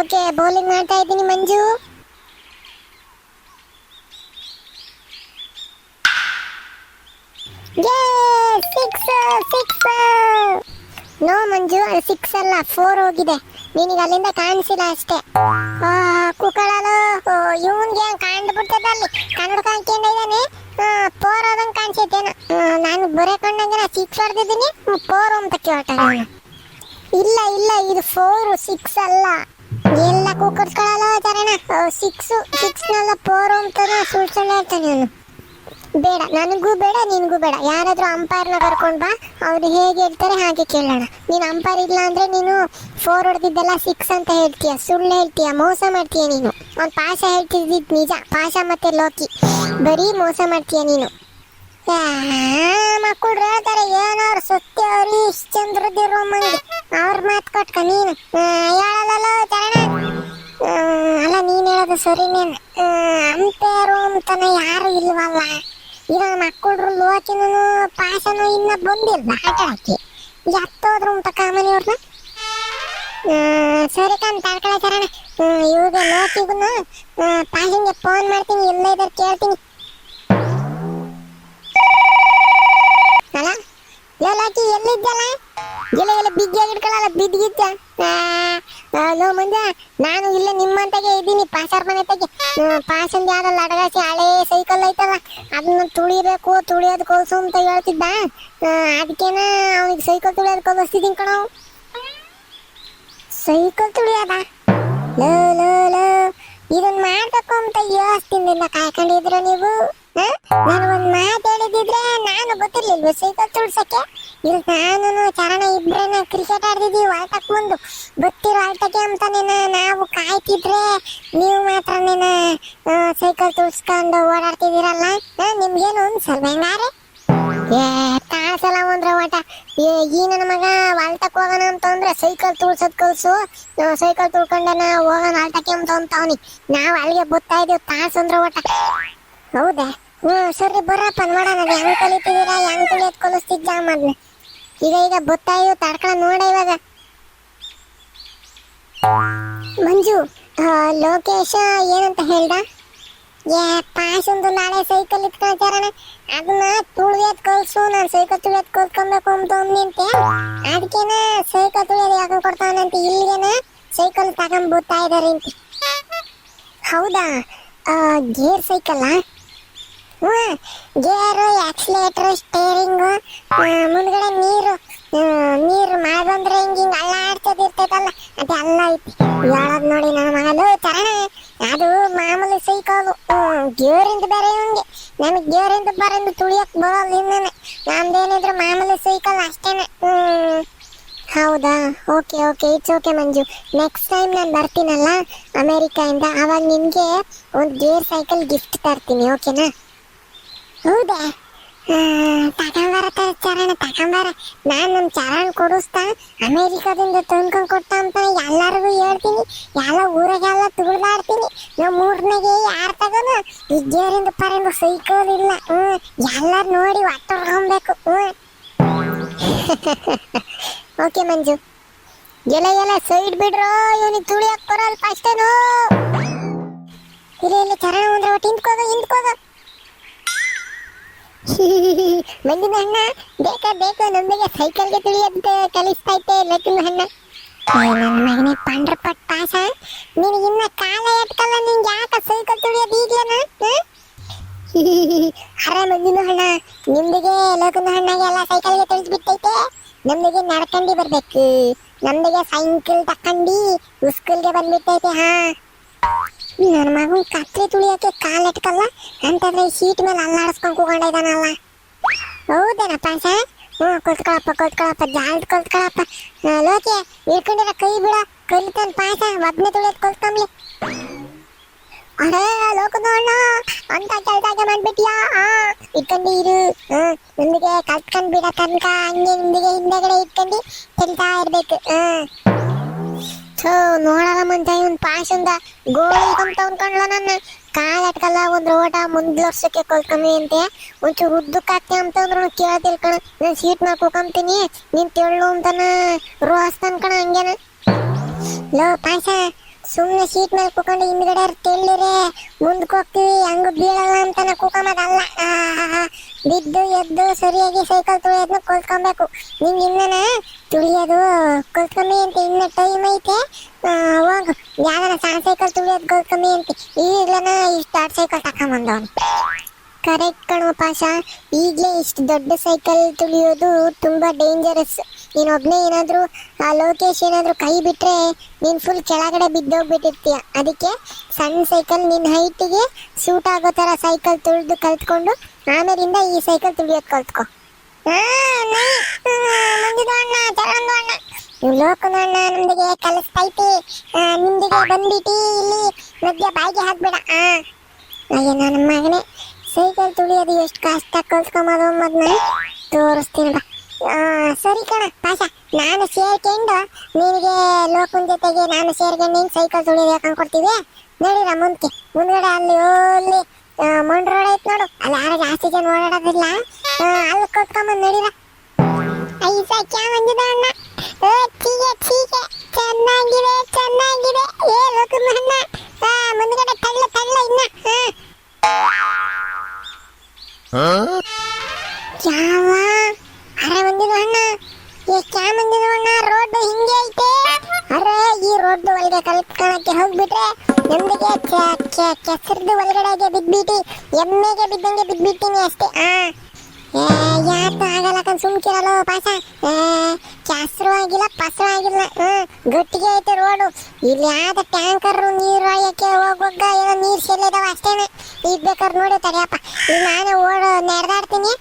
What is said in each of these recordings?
Okay bowling ಮಾಡ್ತಾ ಇದ್ದೀನಿ Manju. Six six no Manju, ಅದು ಸಿಕ್ಸ್ ಅಲ್ಲ ಫೋರ್ ಹೋಗಿದೆ. ನಿನಗೆ ಅಲ್ಲಿಂದ ಕಾಣಿಸಿಲ್ಲ ಅಷ್ಟೇ. ಕುಕ್ಕಳಲು ಇವನ್ಗೆ ಕಾಣ್ಬಿಡ್ತದ ಅಲ್ಲಿ ಕನ್ನಡ ಕಾಣ್ಕೊಂಡಿದ್ದಾನೆ ಫೋರ್ ಆದಂಗೆ ಕಾಣಿಸೈತೇನ ನಾನು ಬರೇ ಕಣ್ಣಂಗೆ ಸಿಕ್ಸ್ ಹೊಡೆದಿದ್ದೀನಿ ಫೋರ್ ಅಂತ ಕೇಳ್ತಾನೆ ಇಲ್ಲ ಇಲ್ಲ, ಇದು ಫೋರ್ ಸಿಕ್ಸ್ ಅಲ್ಲ. ಎಲ್ಲ ಕುಕ್ಕರ್ಸ್ಕೊಳ್ಳಲ್ಲ ಚರಣ ಸಿಕ್ಸ್ ಸಿಕ್ಸ್ನೆಲ್ಲ ಫೋರ್ ಅಂತಾನೆ ಸುಳ್ಳು ಹೇಳ್ತಾನೆ ಅವನು. ಬೇಡ, ನನಗೂ ಬೇಡ, ನಿನಗೂ ಬೇಡ. ಯಾರಾದ್ರೂ ಅಂಪೈರ್ನ ಕರ್ಕೊಂಡು ಬಾ, ಅವ್ರು ಹೇಗೆ ಹೇಳ್ತಾರೆ ಹಾಗೆ ಕೇಳೋಣ. ನೀನು ಅಂಪೈರ್ ಇಲ್ಲ ಅಂದ್ರೆ ನೀನು ಫೋರ್ ಹೊಡೆದಿದ್ದೆಲ್ಲ ಸಿಕ್ಸ್ ಅಂತ ಹೇಳ್ತೀಯ. ಸುಳ್ಳು ಹೇಳ್ತೀಯ, ಮೋಸ ಮಾಡ್ತೀಯ ನೀನು. ಅವ್ನು ಪಾಶ ಹೇಳ್ತಿದ್ದಿದ್ದು ನಿಜ. ಪಾಶ ಮತ್ತೆ ಲೋಕಿ. ಬರೀ ಮೋಸ ಮಾಡ್ತೀಯ ನೀನು. ಮಕ್ಕಳು ಹೇಳ್ತಾರೆ ಏನವ್ರು ಅವ್ರು, ಇಷ್ಟ ಚಂದ್ರದಿರೋ ಮಂದಿ ಅವ್ರ ಮಾತು ಕೊಟ್ಕ ನೀನು. ಹೇಳೋದು ಸರಿನೇನು ಅಂಪೇರು ಅಂತಾನೆ ಯಾರು ಇಲ್ವಲ್ಲ ಈಗ ಮಕ್ಕಳು ಲೋಚನೂ ಪಾಸನು ಇನ್ನ ಬಂದಿಲ್ಲ ಆಟ ಆಡಕ್ಕೆ ಎತ್ತೋದ್ರು ಅಂತ ಕಾಮನಿಯವ್ರನ್ನ ಸರಿ ಕಾನ್ ತಾಳ್ಕಳ ಚರಣ. ಇವಾಗ ಲೋಕಿಗೂ ಪಾಸಿಂಗೆ ಫೋನ್ ಮಾಡ್ತೀನಿ ಎಲ್ಲ ಇದ್ದಾರೆ ಕೇಳ್ತೀನಿ. ಅಲ್ಲ ಲೋ ಲೋಕಿ ಎಲ್ಲಿದ್ದಲ್ಲ ಎಲ್ಲ ಎಲ್ಲ ಬಿಗ್ಗಿ ಹಿಡ್ಕೊಳ್ಳಲ್ಲ ಬಿದ್ದಿದ್ದ ನೋ ಮುಂದೆ ನಾನು ಇಲ್ಲ ನಿಮ್ಮಂತಾಗೆ ಇದ್ದೀನಿ ಪಾಸರ್ ಮನೆ ತಗೆ ಪಾಸಂದ ಯಾರಲ್ಲ ಅಡಗಾಸಿ ಹಳೆ ಸೈಕಲ್ ಐತಲ್ಲ, ಅದನ್ನ ತುಳಿಬೇಕು, ತುಳಿಯೋದು ಕಲ್ಸು ಅಂತ ಹೇಳ್ತಿದ್ದ. ಅದಕ್ಕೇನ ಅವನಿಗೆ ಸೈಕಲ್ ತುಳಿಯೋದು ಕಲಿಸ್ತಿದ್ದೀನಿ ಕಣೋ. ಸೈಕಲ್ ತುಳಿಯೋದ? ಲೋ ಲೋ ಲೋ ಇದನ್ನ ಮಾಡ್ಬೇಕು ಅಂತ ಯೋಚಿಸ್ತಿದ್ದಿಲ್ಲ ಕಾಯ್ಕೊಂಡಿದ್ರ ನೀವು? ನಾನು ಒಂದ್ ಮಾತು ಹೇಳಿದಿದ್ರೆ ನಾನು ಗೊತ್ತಿರ್ಲಿಲ್ವ ಸೈಕಲ್ ತುಳ್ಸಕ್ಕೆ? ಇಲ್ಲಿ ನಾನು ಚರಣ ಇಬ್ರೇನ ಕ್ರಿಕೆಟ್ ಆಡ್ತಿದ್ವಿ ಆಟಕ್ ಮುಂದು. ಗೊತ್ತಿರೋ ಆಲ್ಟಕ್ಕೆ ಅಂತಾನೇನ ನಾವು ಕಾಯ್ತಿದ್ರೆ ನೀವು ಮಾತ್ರನೇನ ಸೈಕಲ್ ತುಳ್ಸ್ಕೊಂಡು ಓಡಾಡ್ತಿದ್ದೀರಲ್ಲ? ನಿಮ್ಗೇನು ಅನ್ಸಲ್ವ ಹೆಂಗಾರೆ? ಏ ಕಾಸಲ್ಲ ಅಂದ್ರೆ ಓಟ. ಏ, ಈ ನನ್ನ ಮಗ ವಾಲ್ಟಕ್ ಹೋಗೋಣ ಅಂತ ಅಂದ್ರೆ ಸೈಕಲ್ ತುಳ್ಸೋದ್ ಕಲ್ಸು ಸೈಕಲ್ ತುಳ್ಕೊಂಡನ ಹೋಗೋಣ ಆಲ್ಟಕ್ಕೆ ಅಂತ ಅವನಿ ನಾವು ಅಲ್ಲಿಗೆ ಬತ್ತಾ ಇದೀವಿ ಓಟ. ಹೌದಾ? ಹ್ಞೂ ಸರಿ ಬರಪ್ಪ ನೋಡೋಣ ಅದು ಹೆಂಗ್ ಕಲಿತಿದ್ದೀರಾ ಹೆಂಗೆ ಕಲಿಯೋದು ಕಲಿಸ್ತಿದ್ದ ಮೊದ್ಲು ಈಗ ಈಗ ಬತ್ತಾ ಇದೀವಿ ತಡ್ಕೊಳ ನೋಡ ಇವಾಗ. ಮಂಜು ಲೋಕೇಶ ಏನಂತ ಹೇಳ್ದ? ಏ ಪಾಸ್ ಒಂದು ನಾಳೆ ಸೈಕಲ್ ಇಟ್ಕೊಳ್ತಾರಣ ಅದನ್ನ ತುಳಿಯೋದ್ ಕಲ್ಸು ನಾನು ಸೈಕಲ್ ತುಳಿಯೋದ್ ಕಲ್ತ್ಕೊಬೇಕು ಅಂತ ಅಂದಿಂತೆ ಅದಕ್ಕೇನ ಸೈಕಲ್ ತುಳಿಯೋದು ಯಾಕೆ ಕೊಡ್ತಾನಂತ, ಇಲ್ಲಿಗೆನ ಸೈಕಲ್ ತಗೊಂಡ್ಬತ್ತಾ ಇದಾರೆ ಅಂತ. ಹೌದಾ? ಗೇರ್ ಸೈಕಲ್ಲಾ ಗೇರು ಆಕ್ಸಿಲೇಟ್ರ್ ಸ್ಟೇರಿಂಗು ಮುಂದ್ಗಡೆ ನೀರು. ನೀರು ಮಳೆ ಬಂದ್ರೆ ಹಿಂಗೆ ಹಿಂಗೆ ಅಲ್ಲಾಡ್ತದ ಇರ್ತೈತಲ್ಲ ಅಲ್ಲ ಐತಿ. ಹೇಳೋದ್ ನೋಡಿ ನನ್ನ ಮಗಲು ಚರಣ, ಅದು ಮಾಮೂಲಿ ಸೈಕಲು ಗೇರಿಂದ ಬೇರೆ ಇವಂಗೆ ನನಗೆ ಗೇರಿಂದ ಬರಿಂದ ತುಳಿಯಕ್ ಬರೋಲ್ಲ ಇನ್ನೇನೆ. ನಮ್ದೇನಿದ್ರು ಮಾಮೂಲಿ ಸೈಕಲ್ ಅಷ್ಟೇನೆ. ಹೌದಾ? Okay okay it's okay Manju. Next time ನಾನು ಬರ್ತೀನಲ್ಲ ಅಮೇರಿಕಾಯಿಂದ ಆವಾಗ ನಿಮಗೆ ಒಂದು ಗೇರ್ ಸೈಕಲ್ ಗಿಫ್ಟ್ ತರ್ತೀನಿ ಓಕೆನಾ ಹೌದಾ? ತಗೊಂಬರ ಚರಣ ತಗೊಂಬರ. ನಾನು ನಮ್ಮ ಚರಣ ಕೊಡಿಸ್ತಾ ಅಮೇರಿಕಾದಿಂದ ತಂದ್ಕೊಂಡು ಕೊಟ್ಟ ಅಂತ ಎಲ್ಲರಿಗೂ ಹೇಳ್ತೀನಿ. ಎಲ್ಲ ಊರಾಗೆಲ್ಲ ತುಳಿದಾಡ್ತೀನಿ ನಮ್ಮ ಊರ್ನಾಗೆ ಯಾರು ತಗೋನು ವಿದ್ಯಾರಿಂದ ಪರಿಂದ ಸೈಕಲ್ ಇಲ್ಲ. ಹ್ಞೂ, ಎಲ್ಲರೂ ನೋಡಿ ಒಟ್ಟರ್ಕೊಬೇಕು ಹ್ಞೂ. ಓಕೆ ಮಂಜು. ಎಲ್ಲ ಎಲ್ಲ ಸೈಡ್ ಬಿಡ್ರೋ ಇವನಿಗೆ ತುಳಿಯಕ್ಕೆ ಬರಲ್ಲ ಫಸ್ಟೇನು ಇಲ್ಲ ಇಲ್ಲ ಚರಣ ಅಂದ್ರೆ ಒಟ್ಟು ಹಿಂದ್ಕೋಗ ಮಂಜಿನ ಅಣ್ಣ, ಬೇಕ ಬೇಕ, ನಮ್ಮಿಗೆ ಸೈಕಲ್ಗೆ ತುಳಿಯಂತ ಕಲಿಸ್ತಾ ಇದ್ದೆ ಲಕ್ಕಿನ ಅಣ್ಣ. ನನ್ನ ಮಗನೇ ಪಂಡ್ರಪಟ್ ಪಾಸ ನಿನಗೆ ಇನ್ನ ಕಾಲ ಎಟ್ಕಲ್ಲ ನಿಂಗೆ ಯಾಕ ಸೈಕಲ್ ತುಳಿಯೋದು ಈಗೇನ ಅರೆ ಮಂಜಿನ ಅಣ್ಣ, ನಿಮ್ದಿಗೆ ಲೋಕನ ಅಣ್ಣಗೆ ಎಲ್ಲ ಸೈಕಲ್ಗೆ ತಿಳಿಸ್ಬಿಟ್ಟೈತೆ. ನಮ್ದಿಗೆ ನಡ್ಕಂಡಿ ಬರ್ಬೇಕು. ನಮ್ದಿಗೆ ಸೈಕಲ್ ತಕ್ಕಂಡಿ ಸ್ಕೂಲ್ಗೆ ಬಂದ್ಬಿಟ್ಟೈತೆ, ಹಾ. ನನ್ನ ಮಗನ್ ಕತ್ರಿ ತುಳಿಯಕ್ಕೆ ಕಾಲ್ ಎಟ್ಕಲ್ಲ? ಅಂತಂದ್ರೆ ಈ ಸೀಟ್ ಮೇಲೆ ಅಲ್ಲಾಡಿಸ್ಕೊಂಡು ಕೂಕೊಂಡಿದ್ದಾನಲ್ಲ ಹೌದೇನಪ್ಪ ಸರ್ ಹ್ಞೂ, ಕುತ್ಕೊಳಪ್ಪ ಕುತ್ಕೊಳಪ್ಪ ಜಾಲ್ದ್ ಕುತ್ಕೊಳಪ್ಪ. ಲೋಕೆ ಇಳ್ಕೊಂಡಿರೋ ಕೈ ಬಿಡ. ಕಲಿತಾನ ಪಾಸ ಒಬ್ಬನೇ ತುಳಿಯೋದು ಕುತ್ಕೊಂಬ್ಲಿ ಅರೇ ಲೋಕದ ಅಣ್ಣ, ಅಂತ ಕೆಲ್ಸಾಗೆ ಮಾಡ್ಬಿಟ್ಯಾ? ಆ ಇಟ್ಕೊಂಡು ಇರು ಹಾ ನಿಮ್ಗೆ ಕಲ್ತ್ಕೊಂಡ್ ಬಿಡ ತನಕ ಹಂಗೆ ಮುಂದಿಗೆ ಹಿಂದೆಗಡೆ ಇಟ್ಕೊಂಡು ತಿಂತಾ ಇರ್ಬೇಕು. ಹಾ ಥೋ ನೋಡಲ್ಲ ಮಂಜ ಇವನ್ ಪಾಶಂದ ಗೋಳಿ ಕಂತವನ್ ಕಣ್ಲ ನನ್ನ. ಕಾಲ್ ಅಟ್ಕಲ್ಲ, ಒಂದ್ ರೋಟ ಮುಂದ್ ವರ್ಷಕ್ಕೆ ಕೊಲ್ಕಮ್ಮಿ ಅಂತೆ. ಒಂಚೂರು ಉದ್ದಕ್ಕೆ ಹಾಕ್ತಿ ಅಂತಂದ್ರು ಕೇಳ್ತಿಲ್ ಕಣ. ನಾನು ಸೀಟ್ ಮ್ಯಾಗ ಕೂಕಂತೀನಿ ನೀನ್ ತೆಳ್ಳು ರೋ ರೋಸ್ತಾನ ಕಣ ಹಂಗೇನ. ಲೋ, ಪಾಶ. ಸುಮ್ನೆ ಸೀಟ್ ಮೇಲೆ ಕೂಕೊಂಡು ಹಿಂದ್ಗಡೆ ತೆಳ್ಳಿರೆ ಮುಂದಕ್ಕೆ ಹೋಗ್ತೀವಿ, ಹಂಗ ಬೀಳಲ್ಲ ಅಂತಾನ ಕೂಕೊಂಬೋದಲ್ಲ ಬಿದ್ದು ಎದ್ದು ಸರಿಯಾಗಿ ಸೈಕಲ್ ತುಳಿಯೋದನ್ನ ಕಲ್ತ್ಕೊಬೇಕು. ನಿಂಗೆ ಇನ್ನನ ತುಳಿಯೋದು ಕಲ್ತ್ಕಮ್ಮಿ ಅಂತ ಇನ್ನ ಟೈಮ್ ಐತೆ. ಹೋಗು. ಯಾವ್ದಾರ ಸಣ್ಣ ಸೈಕಲ್ ತುಳಿಯೋದು ಕಲ್ತ್ಕಮ್ಮಿ ಅಂತ. ಈಗ್ಲನ ಇಷ್ಟು ದೊಡ್ಡ ಸೈಕಲ್ ತಕೊಂಬಂದವನು ಕರೆಕ್ಟ್ ಕಣೋ ಪಾಶ ಈಗಲೇ ಇಷ್ಟು ದೊಡ್ಡ ಸೈಕಲ್ ತುಳಿಯೋದು ತುಂಬ ಡೇಂಜರಸ್ ನೀನೊಬ್ನೇ ಏನಾದರೂ, ಆ ಲೋಕೇಶ್ ಏನಾದರೂ ಕೈ ಬಿಟ್ಟರೆ ನೀನು ಫುಲ್ ಕೆಳಗಡೆ ಬಿದ್ದೋಗ್ಬಿಟ್ಟಿರ್ತೀಯ. ಅದಕ್ಕೆ ಸಣ್ಣ ಸೈಕಲ್ ನಿನ್ನ ಹೈಟಿಗೆ ಸೂಟ್ ಆಗೋ ಥರ ಸೈಕಲ್ ತುಳಿದು ಕಲ್ತ್ಕೊಂಡು ಆಮೇಲಿಂದ ಈ ಸೈಕಲ್ ತುಳಿಯೋದು ಕಲ್ತ್ಕೊ. ಲೋಕನ ಅಣ್ಣ ನಮ್ದಿಗೆ ಕಲಿಸ್ತೈತಿ ನಿಮ್ದಿಗೆ ಬಂದ್ಬಿಟ್ಟು ಇಲ್ಲಿ ಮಧ್ಯ ಬಾಯಿಗೆ ಹಾಕ್ಬೇಡ. ಆ, ಅಯ್ಯ, ನನ್ನ ಮಗನೇ. ಸೈಕಲ್ ತುಳಿಯೋದು ಎಷ್ಟು ಕಷ್ಟ ಕಲ್ತ್ಕೊಂಬೋದು ಅನ್ನೋದನ್ನ ತೋರಿಸ್ತೀನಿ ಬಾ. ಸರಿ ಕಣ ಪಾಶ ನಾನು ಸೇರ್ಕೊಂಡು ನಿನಗೆ ಲೋಕನ ಜೊತೆಗೆ ನಾನು ಸೇರ್ಕೊಂಡು ನೀನು ಸೈಕಲ್ ತುಳಿಯೋದು ಹಾಕೊಂಡ್ಕೊಡ್ತೀವಿ ನಡೀರ ಮುಂದಕ್ಕೆ ಮುಂದ್ಗಡೆ ಅಲ್ಲಿ ಓಲ್ಲಿ ಮಂಡ್ ರೋಡ್ ಐತೆ ನೋಡು. ಅಲ್ಲಿ ಯಾರು ಜಾಸ್ತಿ ಜನ ಓಡಾಡೋದಿಲ್ಲ. ಅಲ್ಲಿ ಕೊಟ್ಕೊಂಬಂದು ನಡೀರ. ಕ್ಯಾ ಬಂದಿದೆ ಅಣ್ಣ ಓ ಠೀಕೆ ಟೀಗೆ ನಮ್ದಿಗೆ ಕೆಸರ್ದು ಒಳಗಡೆಗೆ ಬಿದ್ಬಿಟ್ಟು ಎಮ್ಮೆಗೆ ಬಿದ್ದಂಗೆ ಬಿದ್ಬಿಟ್ಟಿನಿ ಅಷ್ಟೇ. ಆ, ಏ ಯಾಕೆ ಆಗಲ್ಲ ಕಣ್ ಸುಮ್ಕಿರಲ್ಲ ಪಾಸ ಕೆಸರು ಆಗಿಲ್ಲ, ಪಸರು ಆಗಿಲ್ಲ. ಹ್ಮ್, ಗಟ್ಟಿಗೆ ಐತೆ ರೋಡು. ಇಲ್ಲಿ ಯಾವ್ದ ಟ್ಯಾಂಕರ್ ನೀರು ಒಯ್ಯಕ್ಕೆ ಹೋಗೋಗ ಏನೋ ನೀರು ಚೆಲ್ಲಿದಾವ ಅಷ್ಟೇನೆ. ಈಗ ಬೇಕಾದ್ರೆ ನೋಡಿ ತಡಿಯಪ್ಪ. ಇಲ್ಲಿ ನಾನೇ ಓಡ ನಡೆದಾಡ್ತೀನಿ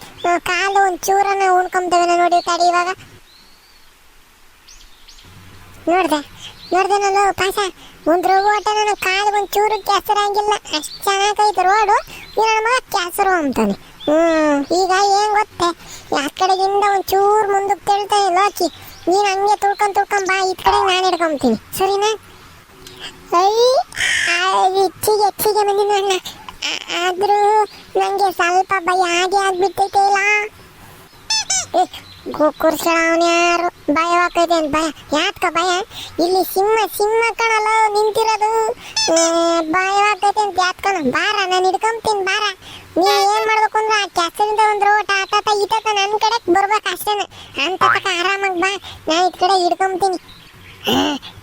ಕಾಲು ಒಂದು ಚೂರನ್ನ ಉಣ್ಕೊಂತೇವೆ ನೋಡಿ ತಡಿ ಇವಾಗ. ನೋಡ್ದೆ. ನೋಡ್ದೆ ನಾನು ಪಾಸ ಒಂದು ರೋಗೋಟ ನನ್ನ ಕಾಲು ಒಂದು ಚೂರು ಕೆಸರಾಗಿಲ್ಲ. ಅಷ್ಟು ಚೆನ್ನಾಗೈತೆ ರೋಡು, ಈ ನನ್ನ ಮಗ ಕೆಸರು ಅಂತಾನೆ. ಹ್ಞೂ ಈಗ ಏನು ಗೊತ್ತೆ? ಆ ಕಡೆಗಿಂದ ಒಂದು ಚೂರು ಮುಂದಕ್ಕೆ ತೆಳ್ತಾನೆ ಲೋಕಿ. ನೀನು ಹಂಗೆ ತುಳ್ಕೊಂಡ್ ತುಳ್ಕೊಂಡ್ ಬಾ ಈ ಕಡೆ ನಾನು ಹಿಡ್ಕೊಂತೀನಿ ಸರಿನಾ? ಹೆಚ್ಚಿಗೆ ಹೆಚ್ಚಿಗೆ ಬಂದಿನ ಅಣ್ಣ ಆದರೂ ನನಗೆ ನಂಗೆ ಸ್ವಲ್ಪ ಭಯ, ಹಾಗೆ ಆಗ್ಬಿಟ್ಟೈತೆ ಇಲ್ಲ ಏ ಕುರ್ಸಳ ಅವನು ಯಾರು? ಭಯ ಆಗ್ತೈತೆ ಅಂತ ಭಯ. ಯಾಕ ಭಯ? ಇಲ್ಲಿ ಸಿಂಹ ಸಿಂಹ ಕಣಲ್ಲ ನಿಂತಿರೋದು. ಏ, ಭಯ ಆಗ್ತೈತೆ ಅಂತ ಯಾತ್ಕಣ ಬಾರ ನಾನು ಹಿಡ್ಕೊಂತೀನಿ ಬಾರ. ನೀ ಏನ್ ಮಾಡಬೇಕು ಅಂದ್ರೆ ಆ ಕೆಸರಿಂದ ಒಂದು ರೋಟ ಆತಾತ ಈತಾತ ನನ್ನ ಕಡೆ ಬರ್ಬೇಕು ಅಷ್ಟೇನೆ. ಅಂತ ತಕ ಆರಾಮಾಗಿ ಬಾ. ನಾ ಈ ಕಡೆ ಹಿಡ್ಕೊಂತೀನಿ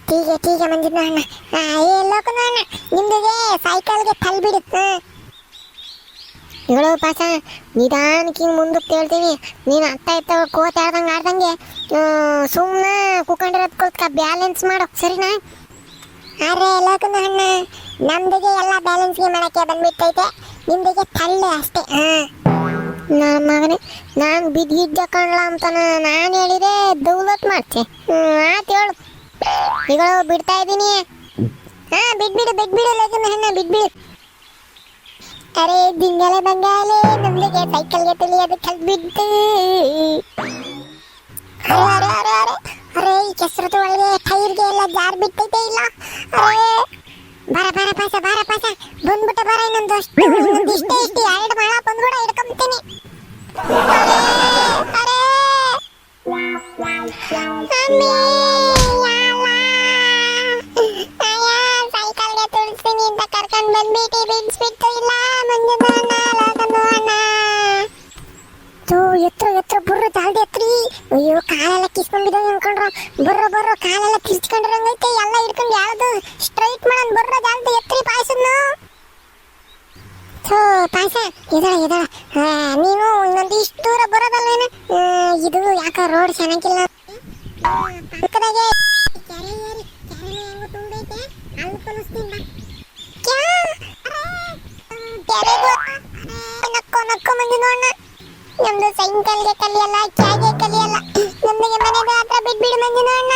ಟೀಗೆ ಟೀಗೆ ಬಂದಿದ್ದು ಅಣ್ಣ. ಆ, ಏ ಲೋಕನ ಅಣ್ಣ. ನಿಮ್ದಿಗೆ ಸೈಕಲ್ಗೆ ತಲ್ಬಿಡು. ಹೇಳೋ ಪಾಸ ನಿಧಾನಕ್ಕೆ ಹಿಂಗೆ ಮುಂದಕ್ಕೆ ಹೇಳ್ತೀನಿ ನೀನು ಅತ್ತ ಇತ್ತ ಕೋತ ಆಡ್ದಂಗೆ ಆಡ್ದಂಗೆ ಸುಮ್ಮನೆ ಕುತ್ಕೊಂಡಿರೋದು ಕಲ್ತ್ಕ ಬ್ಯಾಲೆನ್ಸ್ ಮಾಡೋ, ಸರಿನಾ? ಆದರೆ ಲೋಕನ ಅಣ್ಣ, ನಮ್ದಿಗೆ ಎಲ್ಲ ಬ್ಯಾಲೆನ್ಸ್ಗೆ ಮಾಡೋಕ್ಕೆ ಬಂದ್ಬಿಟ್ಟೈತೆ. ನಿಮ್ದಿಗೆ ತಳ್ಳೆ ಅಷ್ಟೇ, ಹಾಂ. ನನ್ನ ಮಗನೇ, ನಾನು ಬಿದ್ದಿದ್ದ ಕಣ್ಲ ಅಂತಾನ ನಾನು ಹೇಳಿದೆ ದೌಲತ್ ಮಾಡ್ತೆ. ಆಯ್ತು ಹೇಳು. ಈಗ ಬಿಡ್ತಾ ಇದ್ದೀನಿ ಹಾಂ ಬಿಟ್ಬಿಡು ಬಿಟ್ಬಿಡು ಲೋಕನ ಅಣ್ಣ ಬಿಟ್ಬಿಡು ಅರೆ ದಿಂಗಲೆ ಬಂಗಾಲೆ ನಮ್ದಿಗೆ ಸೈಕಲ್ಗೆ ತಿಳಿಯೋದು ಕಲ್ಬಿದ್ದು. ಅರೆ ಅರೆ ಅರೆ ಅರೆ ಅರೆ ಈ ಕೆಸರದು ಒಳಗೆ ಟೈರ್ಗೆ ಎಲ್ಲ ಜಾರ್ ಬಿಟ್ಟೈತೆ ಇಲ್ಲ? ಅರೆ ಬರ ಬರ ಪಾಸ ಬರ ಪಾಸ. ಬಂದ್ಬಿಟ್ಟು ಬರ ಇನ್ನೊಂದು ಅಷ್ಟು. ಇಷ್ಟೇ ಇಷ್ಟು. ಎರಡು ಮಳ ಬಂದ್ಬಿಡ ಹಿಡ್ಕೊಂತೀನಿ ಅರೆ ಅರೆ. ಅಮ್ಮಿ, ಕರ್ಕೊಂಡ್ ಬಂದ್ಬಿಟ್ಟು ಬಿಡ್ಸ್ಬಿಟ್ಟು ಇಲ್ಲ ಲೋಕನು ಅಣ್ಣ ತೂ, ಎತ್ರ ಎತ್ರ, ಬುರ್ರ ಜಾಲ್ದಿ ಎತ್ರಿ. ಅಯ್ಯೋ, ಕಾಲೆಲ್ಲ ಕಿಸ್ಕೊಂಡಿದ್ದ ಅನ್ಕೊಂಡ್ರ. ಬರ್ರ ಬರ್ರ, ಕಾಲೆಲ್ಲ ಕಿಸ್ಕೊಂಡಿರಂಗೈತೆ. ಎಲ್ಲ ಹಿಡ್ಕೊಂಡು ಯಾವ್ದು ಸ್ಟ್ರೈಟ್ ಮಾಡನ್ ಬರ್ರ ಜಾಲ್ದಿ ಎತ್ರಿ ಪಾಯಸನ್ನು? ಥೋ, ಪಾಯಸ ಇದಳ ಇದಳ ನೀನು ಇನ್ನೊಂದು ಇಷ್ಟು ದೂರ ಬರೋದಲ್ವೇನ? ಇದು ಯಾಕ ರೋಡ್ ಚೆನ್ನಾಗಿಲ್ಲ? ಪಕ್ಕದಾಗೆ ಕೆರೆ ಏರಿ. ಕೆರೆ ಹೆಂಗು ತುಂಬೈತೆ ಅಲ್ಲಿ ಕಲಿಸ್ತೀನಿ ಕ್ಯಾ? ಅರೆ, ಕೆರೆಗೂ ಅರೆ, ನಕ್ಕೋ ನಕ್ಕೋ ಮಂದಿ ನೋಡ ನಮ್ದು ಸೈಕಲ್ಗೆ ಕಲಿಯಲ್ಲ ಕ್ಯಾಗೆ ಕಲಿಯಲ್ಲ ನಮ್ದಿಗೆ ಮನೆಗೆ ಹತ್ರ ಬಿಟ್ಬಿಡು ಮಂಜು ನೋಡ